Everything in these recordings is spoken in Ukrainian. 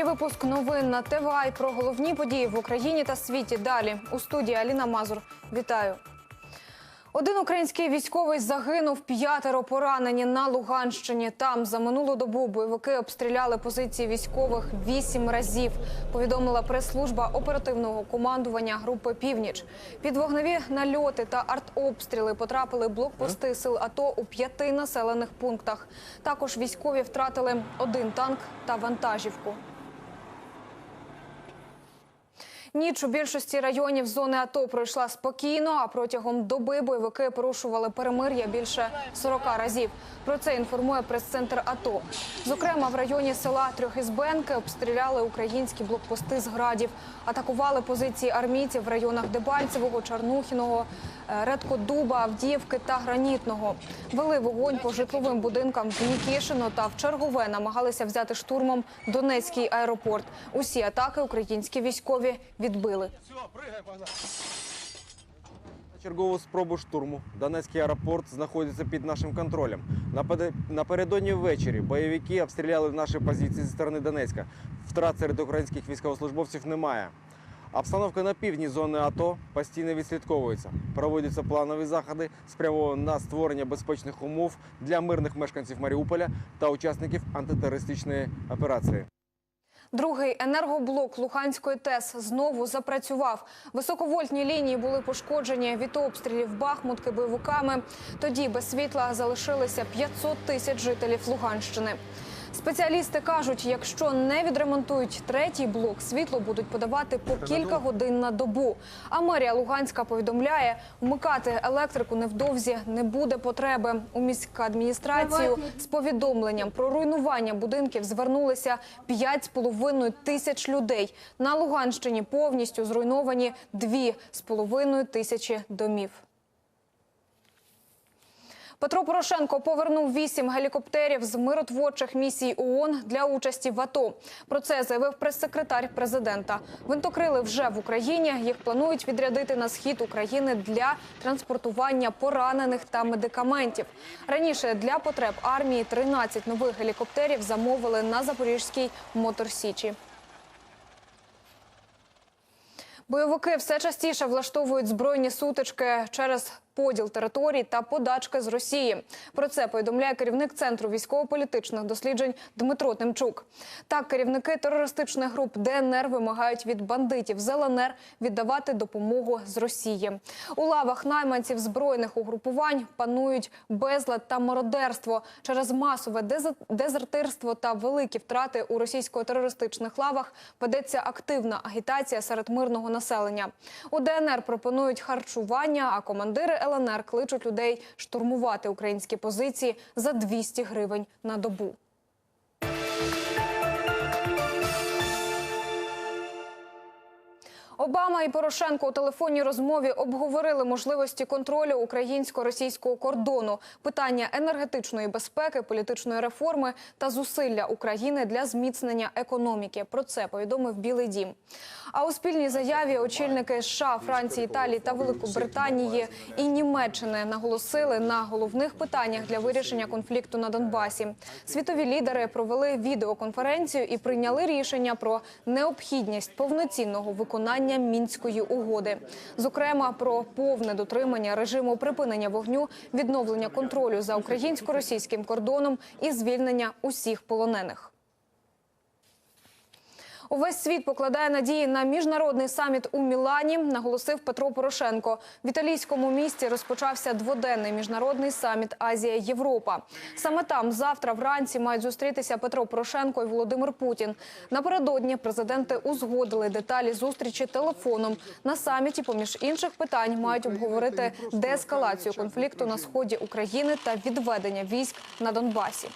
ефірі випуск новин на ТВА про головні події в Україні та світі. Далі у студії Аліна Мазур. Вітаю. Один український військовий загинув, п'ятеро поранені на Луганщині. Там за минулу добу бойовики обстріляли позиції військових вісім разів. Повідомила прес-служба оперативного командування групи Північ. Під вогневі нальоти та артобстріли потрапили блокпости сил АТО у п'яти населених пунктах. Також військові втратили один танк та вантажівку. Ніч у більшості районів зони АТО пройшла спокійно, а протягом доби бойовики порушували перемир'я більше 40 разів. Про це інформує прес-центр АТО. Зокрема, в районі села Трьохізбенки обстріляли українські блокпости з градів, атакували позиції армійців в районах Дебальцевого, Чарнухіного, е, Редкодуба, Авдіївки та Гранітного. Вели вогонь по житловим будинкам в Нікішино та в чергове намагалися взяти штурмом Донецький аеропорт. Усі атаки українські військові відбили. Чергову спробу штурму. Донецький аеропорт знаходиться під нашим контролем. Напередодні ввечері бойовики обстріляли наші позиції зі сторони Донецька. Втрат серед українських військовослужбовців немає. Обстановка на півдні зони АТО постійно відслідковується. Проводяться планові заходи, спрямовані на створення безпечних умов для мирних мешканців Маріуполя та учасників антитерористичної операції. Другий енергоблок Луганської ТЕС знову запрацював. Високовольтні лінії були пошкоджені від обстрілів Бахмутки бойовиками. Тоді без світла залишилися 500 тисяч жителів Луганщини. Спеціалісти кажуть, якщо не відремонтують третій блок, світло будуть подавати по кілька годин на добу. А мерія Луганська повідомляє, вмикати електрику невдовзі не буде потреби. У міську адміністрацію з повідомленням про руйнування будинків звернулися 5,5 тисяч людей. На Луганщині повністю зруйновані 2,5 тисячі домів. Петро Порошенко повернув вісім гелікоптерів з миротворчих місій ООН для участі в АТО. Про це заявив прес-секретар президента. Винтокрили вже в Україні. Їх планують відрядити на схід України для транспортування поранених та медикаментів. Раніше для потреб армії 13 нових гелікоптерів замовили на Запорізькій моторсічі. Бойовики все частіше влаштовують збройні сутички через поділ територій та подачки з Росії. Про це повідомляє керівник центру військово-політичних досліджень Дмитро Тимчук. Так, керівники терористичних груп ДНР вимагають від бандитів з ЛНР віддавати допомогу з Росії. У лавах найманців збройних угрупувань панують безлад та мародерство через масове дезертирство та великі втрати у російсько-терористичних лавах. Ведеться активна агітація серед мирного населення. У ДНР пропонують харчування, а командири ЛНР кличуть людей штурмувати українські позиції за 200 гривень на добу. Обама і Порошенко у телефонній розмові обговорили можливості контролю українсько-російського кордону, питання енергетичної безпеки, політичної реформи та зусилля України для зміцнення економіки. Про це повідомив Білий Дім. А у спільній заяві очільники США, Франції, Італії та Великобританії і Німеччини наголосили на головних питаннях для вирішення конфлікту на Донбасі. Світові лідери провели відеоконференцію і прийняли рішення про необхідність повноцінного виконання мінської угоди, зокрема про повне дотримання режиму припинення вогню, відновлення контролю за українсько-російським кордоном і звільнення усіх полонених. Увесь світ покладає надії на міжнародний саміт у Мілані, наголосив Петро Порошенко. В італійському місті розпочався дводенний міжнародний саміт Азія-Європа. Саме там завтра вранці мають зустрітися Петро Порошенко і Володимир Путін. Напередодні президенти узгодили деталі зустрічі телефоном. На саміті, поміж інших питань, мають обговорити деескалацію конфлікту на сході України та відведення військ на Донбасі.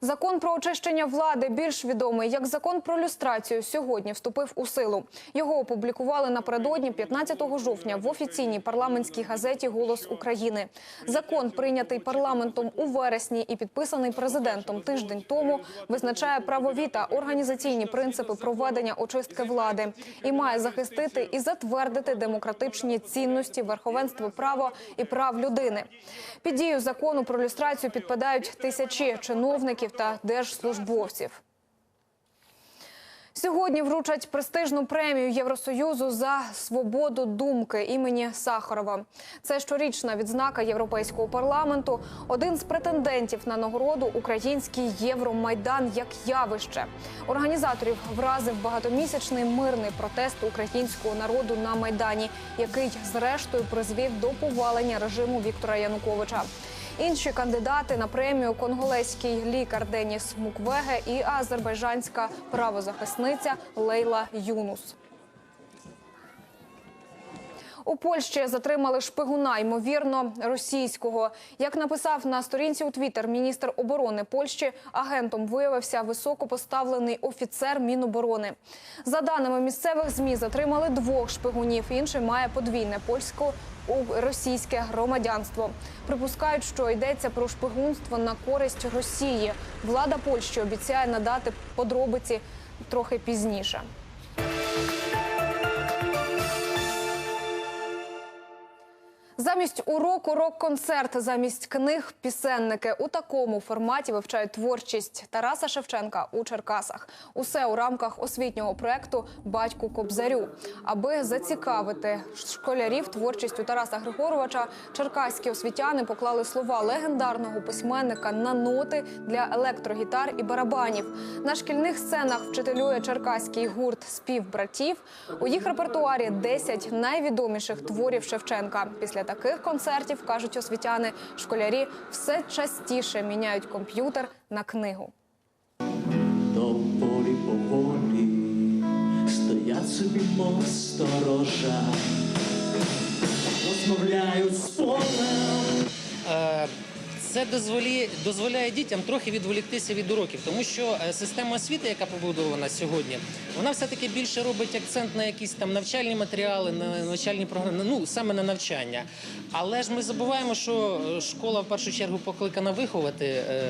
Закон про очищення влади, більш відомий як закон про люстрацію, сьогодні вступив у силу. Його опублікували напередодні 15 жовтня в офіційній парламентській газеті Голос України. Закон, прийнятий парламентом у вересні і підписаний президентом тиждень тому, визначає правові та організаційні принципи проведення очистки влади і має захистити і затвердити демократичні цінності, верховенство права і прав людини. Під дію закону про люстрацію підпадають тисячі чиновників та держслужбовців. Сьогодні вручать престижну премію Євросоюзу за свободу думки імені Сахарова. Це щорічна відзнака Європейського парламенту. Один з претендентів на нагороду український Євромайдан як явище. Організаторів вразив багатомісячний мирний протест українського народу на майдані, який зрештою призвів до повалення режиму Віктора Януковича. Інші кандидати на премію конголезький лікар Деніс Муквеге і азербайджанська правозахисниця Лейла Юнус. У Польщі затримали шпигуна, ймовірно, російського. Як написав на сторінці у Твіттер міністр оборони Польщі, агентом виявився високопоставлений офіцер Міноборони. За даними місцевих змі, затримали двох шпигунів. Інший має подвійне польсько російське громадянство. Припускають, що йдеться про шпигунство на користь Росії. Влада Польщі обіцяє надати подробиці трохи пізніше. Замість уроку рок-концерт, замість книг пісенники у такому форматі вивчають творчість Тараса Шевченка у Черкасах. Усе у рамках освітнього проекту Батьку Кобзарю. Аби зацікавити школярів творчістю Тараса Григоровича, черкаські освітяни поклали слова легендарного письменника на ноти для електрогітар і барабанів. На шкільних сценах вчителює черкаський гурт спів братів. У їх репертуарі 10 найвідоміших творів Шевченка. Після таких концертів кажуть освітяни, школярі все частіше міняють комп'ютер на книгу. Доволі поволі стоять собі посторожа, сторожа, розмовляють з полем. Це дозволі, дозволяє дітям трохи відволіктися від уроків, тому що е, система освіти, яка побудована сьогодні, вона все-таки більше робить акцент на якісь там навчальні матеріали, на навчальні програми, ну саме на навчання. Але ж ми забуваємо, що е, школа в першу чергу покликана виховати е,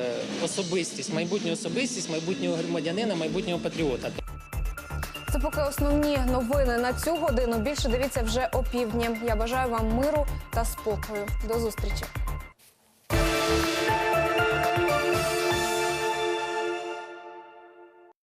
особистість, майбутню особистість, майбутнього громадянина, майбутнього патріота. Це поки основні новини на цю годину. Більше дивіться вже опівдні. Я бажаю вам миру та спокою. До зустрічі.